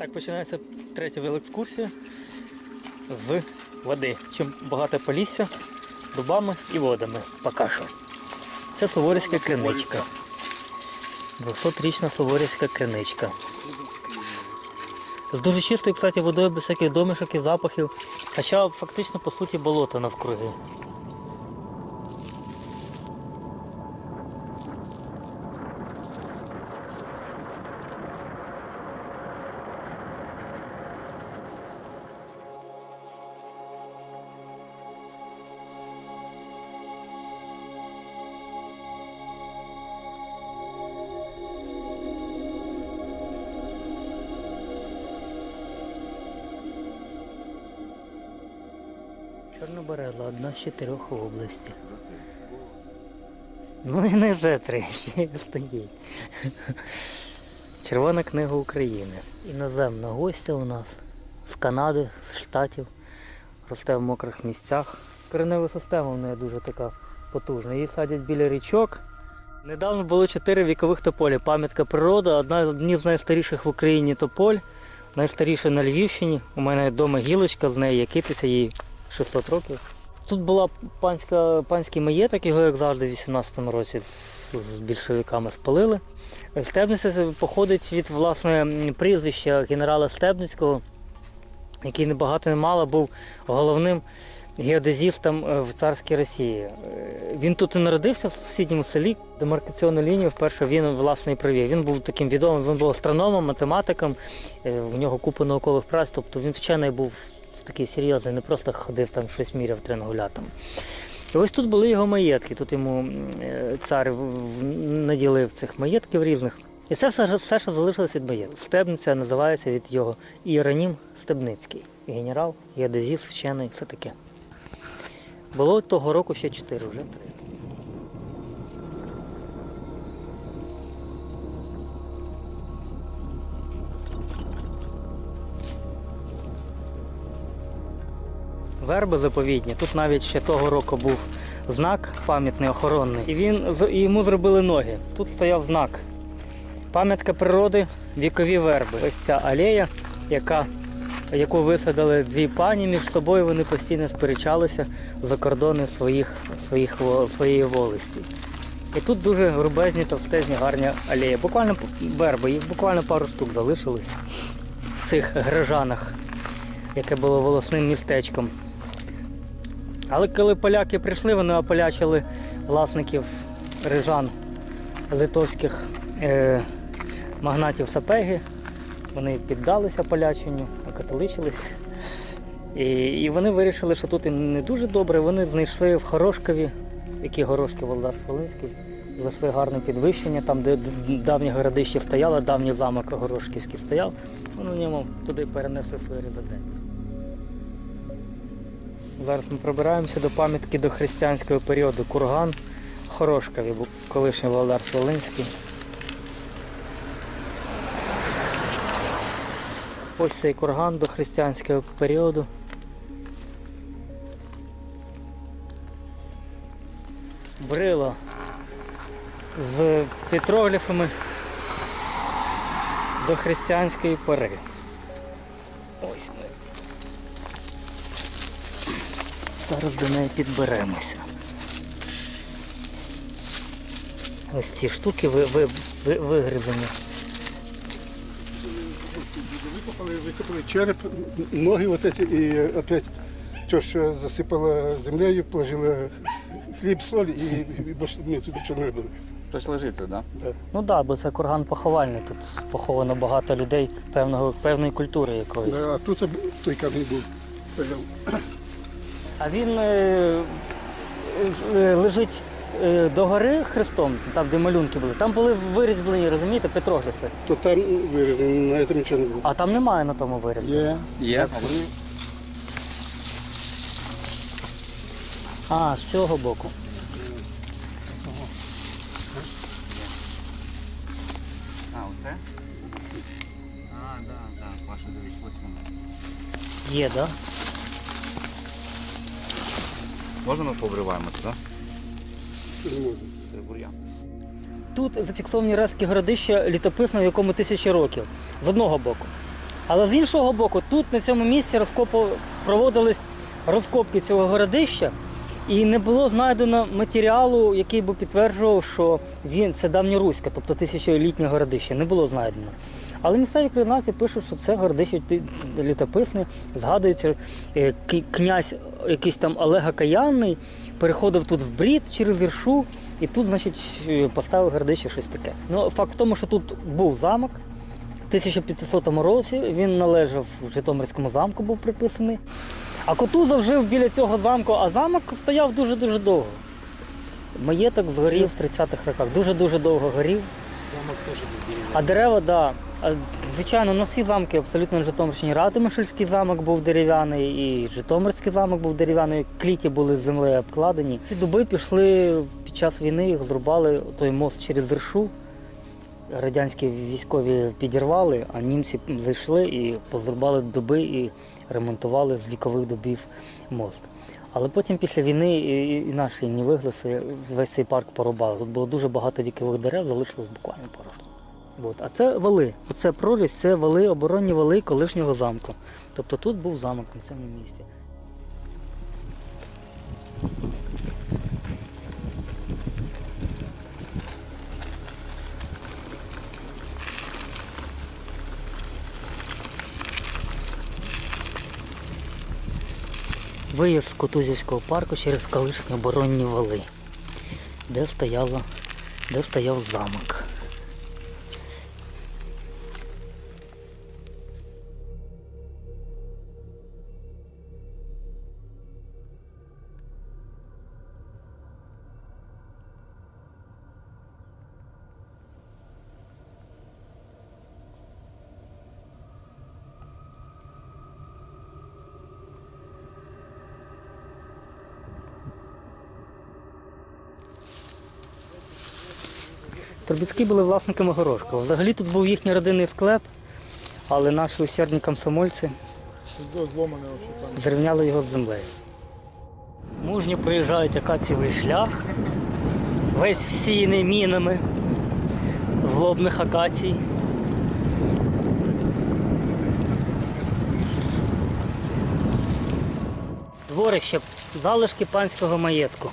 Так, починається третя велоекскурсія з води. Чим багато полісся, дубами і водами. Поки що. Це Суворівська криничка. 200-річна Суворівська криничка. З дуже чистою, кстати, водою, без всяких домішок і запахів. Хоча фактично по суті болото навкруги. Чорнобарела одна з чотирьох області. Ну і не вже три, ще стоїть. Червона книга України. Іноземна гостя у нас з Канади, з Штатів. Росте в мокрих місцях. Коренева система в неї дуже така потужна. Її садять біля річок. Недавно було чотири вікових тополі. Пам'ятка природи, одна одні з найстаріших в Україні тополь, найстаріша на Львівщині. У мене вдома гілочка з неї, якитися їй 600 років. Тут була панська, панський маєток, його, як завжди, в 18-му році з, більшовиками спалили. Стебниця походить від власне прізвища генерала Стебницького, який не багато не мало був головним геодезістом е, в царській Росії. Е, Він тут і народився в сусідньому селі, демаркаційну лінію вперше він власне і провів. Він був таким відомим, він був астрономом, математиком, е, в нього купа наукових праць, тобто він вчений був такий серйозний, не просто ходив там щось міряв тренгулятом. І ось тут були його маєтки, тут йому е, цар наділив цих маєтків різних. І це все, все що залишилось від маєтку. Стебниця називається від його Іеронім Стебницький. Генерал, геодезіст, вчений, все таке. Було того року ще чотири, вже Верби заповідні. Тут навіть ще того року був знак пам'ятний охоронний. І він і йому зробили ноги. Тут стояв знак. Пам'ятка природи, вікові верби. Ось ця алея, яка, яку висадили дві пані між собою, вони постійно сперечалися за кордони своїх, своїх, своєї волості. І тут дуже грубезні, товстезні, гарні алеї. Буквально верби, їх буквально пару штук залишилось в цих грижанах, яке було волосним містечком. Але коли поляки прийшли, вони ополячили власників рижан литовських е, магнатів Сапеги. Вони піддалися поляченню, окатоличилися. І, і вони вирішили, що тут не дуже добре. Вони знайшли в Хорошкові, які горошки Володар Волинський, знайшли гарне підвищення, там, де давнє городище стояло, давній замок Горошківський стояв. Вони в ньому туди перенесли свою резиденцію. Зараз ми пробираємося до пам'ятки до християнського періоду Курган Хорошкові, колишній Володар Волинський. Ось цей курган до християнського періоду. Брило з петрогліфами до християнської пори. Ось Зараз до неї підберемося. Ось ці штуки ви, ви, ви, вигрібані. Викопали, викопали череп, ноги вот эти, и опять то, что засыпало землею, положила хліб, соль, і, і більше ми тут нічого не робили. Хтось лежить тут, да? Да. Ну так, да, бо це курган поховальний. Тут поховано багато людей певного, певної культури якоїсь. Да, а тут той камінь був. А він е, е, лежить е, догори хрестом, там, де малюнки були. Там були вирізблені, розумієте, петрогліфи. То там вирізано, на цьому нічого не було. А там немає на тому вирізбі. Є. Є. А, з цього боку. А, оце? А, да, да. Паша, дивись, ось воно. Є, так? Да? Можна ми пообриваємо туди? Це бур'ян. Тут зафіксовані рештки городища літописного, якому тисячі років. З одного боку. Але з іншого боку, тут на цьому місці розкопу... проводились розкопки цього городища, і не було знайдено матеріалу, який би підтверджував, що він це давньоруське, тобто тисячолітнє городище. Не було знайдено. Але місцеві краєзнавці пишуть, що це городище ти- літописне. Згадується, е, князь якийсь там Олега Каянний переходив тут в брід через Іршу, і тут, значить, е, поставив городище щось таке. Ну, факт в тому, що тут був замок. В 1500 році він належав в Житомирському замку, був приписаний. А Котузов жив біля цього замку, а замок стояв дуже-дуже довго. Маєток згорів в 30-х роках. Дуже-дуже довго горів. Замок теж був дерев'яний. А дерева, так. Да. Звичайно, на всі замки абсолютно на Житомирщині. Радимишельський замок був дерев'яний, і Житомирський замок був дерев'яний, кліті були з землею обкладені. Ці дуби пішли під час війни, їх зрубали той мост через Іршу. Радянські військові підірвали, а німці зайшли і позрубали дуби і ремонтували з вікових дубів мост. Але потім після війни і, наші не вигласи весь цей парк порубали. Тут було дуже багато вікових дерев, залишилось буквально пару штук. От. А це вали. Оце прорізь, це вали, оборонні вали колишнього замку. Тобто тут був замок на цьому місці. Виїзд з Кутузівського парку через колишні оборонні вали, де, стояло, де стояв замок. Трубецькі були власниками горошка. Взагалі тут був їхній родинний склеп, але наші усердні комсомольці зрівняли його з землею. Мужні проїжджають акацієвий шлях, весь всіяний мінами злобних акацій. Дворище, залишки панського маєтку.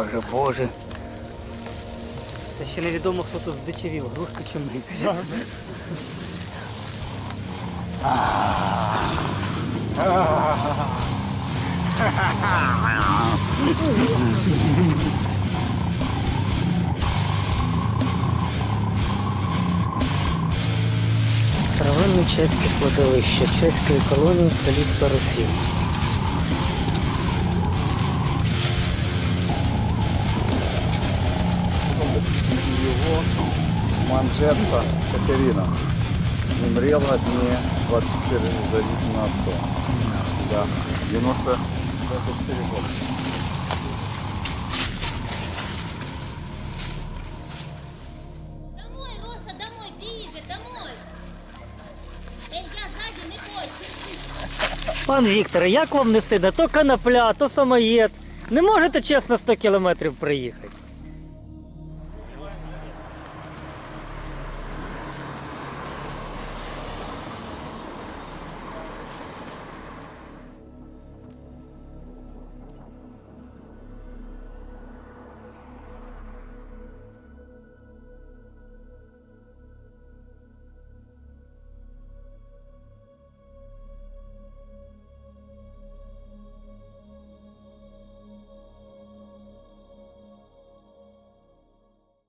Боже, боже. Це ще невідомо, хто тут здичавів, грушка чи ми. Старовинне чеське кладовище чеської колонії в селі Манжетка Катерина. Мемрела дне 24 за 19 Да. 90 24 года. Домой, Роса, домой, ближе, домой. Эй, я сзади не хочу. Пан Вікторе, як вам не стидно? То конопля, то самоєд. Не можете чесно 100 кілометрів приїхати.